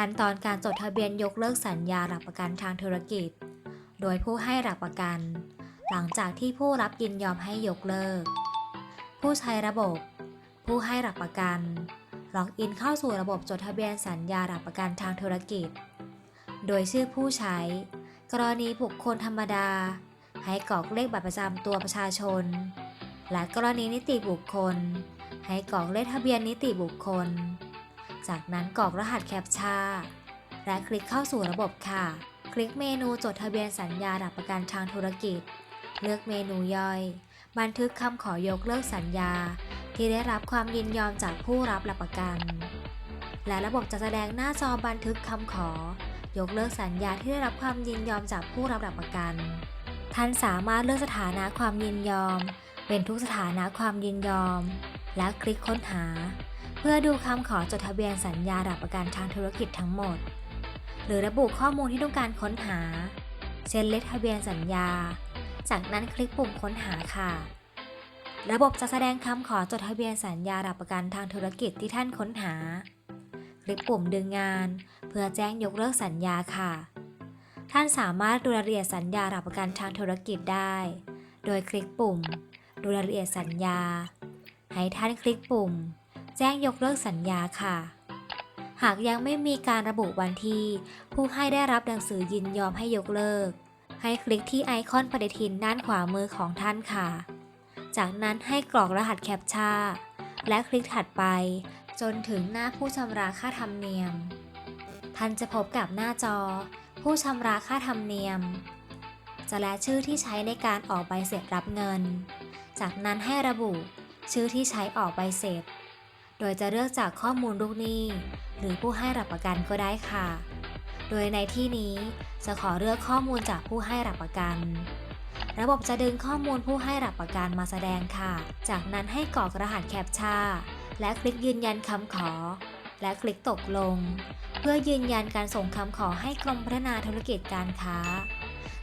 ขั้นตอนการจดทะเบียนยกเลิกสัญญาหลักประกันทางธุรกิจ โดยผู้ให้หลักประกัน หลังจากที่ผู้รับยินยอมให้ยกเลิก ผู้ใช้ระบบ ผู้ให้หลักประกันล็อกอินเข้าสู่ระบบจดทะเบียนสัญญาหลักประกันทางธุรกิจ โดยชื่อผู้ใช้ กรณีบุคคลธรรมดา ให้กรอกเลขบัตรประจำตัวประชาชน และกรณีนิติบุคคล ให้กรอกเลขทะเบียนนิติบุคคล จากนั้นกรอกรหัสแคปชาและคลิกเข้าสู่ระบบค่ะ คลิกเมนูจดทะเบียนสัญญาหลักประกันทางธุรกิจ เลือกเมนูย่อย บันทึกคำขอยกเลิกสัญญา ที่ได้รับความยินยอมจากผู้รับหลักประกัน และระบบจะแสดงหน้าจอบันทึกคำขอ ยกเลิกสัญญาที่ได้รับความยินยอมจากผู้รับหลักประกัน ท่านสามารถเลือกสถานะความยินยอม เป็นทุกสถานะความยินยอม และคลิกค้นหา เพื่อดูคำขอจดทะเบียนสัญญาหลักประกันทางธุรกิจทั้งหมด หรือระบุข้อมูลที่ต้องการค้นหาเช่นเลขทะเบียนสัญญา จากนั้นคลิกปุ่มค้นหาค่ะ ระบบจะแสดงคำขอจดทะเบียนสัญญาหลักประกันทางธุรกิจที่ท่านค้นหา คลิกปุ่มดึงงาน เพื่อแจ้งยกเลิกสัญญาค่ะ ท่านสามารถดูรายละเอียดสัญญาหลักประกันทางธุรกิจได้ โดยคลิกปุ่ม ดูรายละเอียดสัญญา ให้ท่านคลิกปุ่ม แจ้งยกเลิกสัญญาค่ะ หากยังไม่มีการระบุวันที่ ผู้ให้ได้รับหนังสือยินยอมให้ยกเลิก ให้คลิกที่ไอคอนปฏิทินด้านขวามือของท่านค่ะ จากนั้นให้กรอกรหัสแคปชาและคลิกถัดไป จนถึงหน้าผู้ชำระค่าธรรมเนียม ท่านจะพบกับหน้าจอ ผู้ชำระค่าธรรมเนียม จะและชื่อที่ใช้ในการออกใบเสร็จรับเงิน จากนั้นให้ระบุชื่อที่ใช้ออกใบเสร็จ โดยจะเลือกจากข้อมูลลูกหนี้ หรือผู้ให้รับประกันก็ได้ค่ะ โดยในที่นี้จะขอเลือกข้อมูลจากผู้ให้รับประกัน ระบบจะดึงข้อมูลผู้ให้รับประกันมาแสดงค่ะ จากนั้นให้กรอกรหัสแคปชาและคลิกยืนยันคำขอ และคลิกตกลง เพื่อยืนยันการส่งคำขอให้กรมพัฒนาธุรกิจการค้า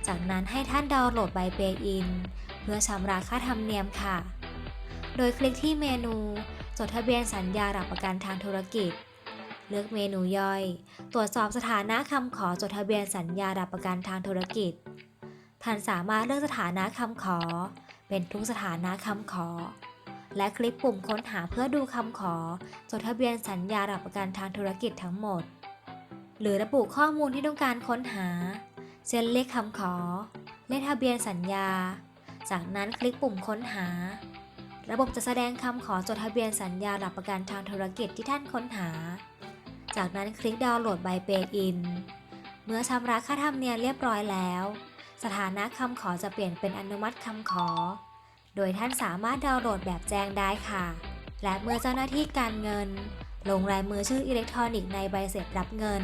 จากนั้นให้ท่านดาวน์โหลดใบเปย์อิน เพื่อชำระค่าธรรมเนียมค่ะ โดยคลิกที่เมนู จดทะเบียนสัญญาหลักประกันทางธุรกิจ เลือกเมนูย่อย ตรวจสอบสถานะคำขอจดทะเบียนสัญญาหลักประกันทางธุรกิจ ท่านสามารถเลือกสถานะคำขอ เป็นทุกสถานะคำขอ และคลิกปุ่มค้นหาเพื่อดูคำขอ จดทะเบียนสัญญาหลักประกันทางธุรกิจทั้งหมด หรือระบุข้อมูลที่ต้องการค้นหา เช่นเลขคำขอ เลขทะเบียนสัญญา จากนั้นคลิกปุ่มค้นหา ระบบจะแสดงคำขอจดทะเบียนสัญญาหลักประกันทางธุรกิจที่ท่านค้นหา จากนั้นคลิกดาวน์โหลดใบเปย์อิน เมื่อชำระค่าธรรมเนียมเรียบร้อยแล้ว สถานะคำขอจะเปลี่ยนเป็นอนุมัติคำขอ โดยท่านสามารถดาวน์โหลดแบบแจ้งได้ค่ะ และเมื่อเจ้าหน้าที่การเงิน ลงลายมือชื่ออิเล็กทรอนิกส์ในใบเสร็จรับเงิน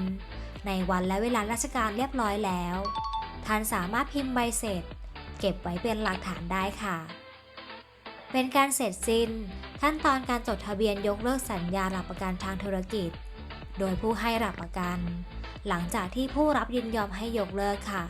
ในวันและเวลาราชการเรียบร้อยแล้ว ท่านสามารถพิมพ์ใบเสร็จ เก็บไว้เป็นหลักฐานได้ค่ะ เป็นการเสร็จสิ้น ขั้นตอนการจดทะเบียนยกเลิกสัญญาหลักประกันทางธุรกิจ โดยผู้ให้หลักประกัน หลังจากที่ผู้รับยินยอมให้ยกเลิกค่ะ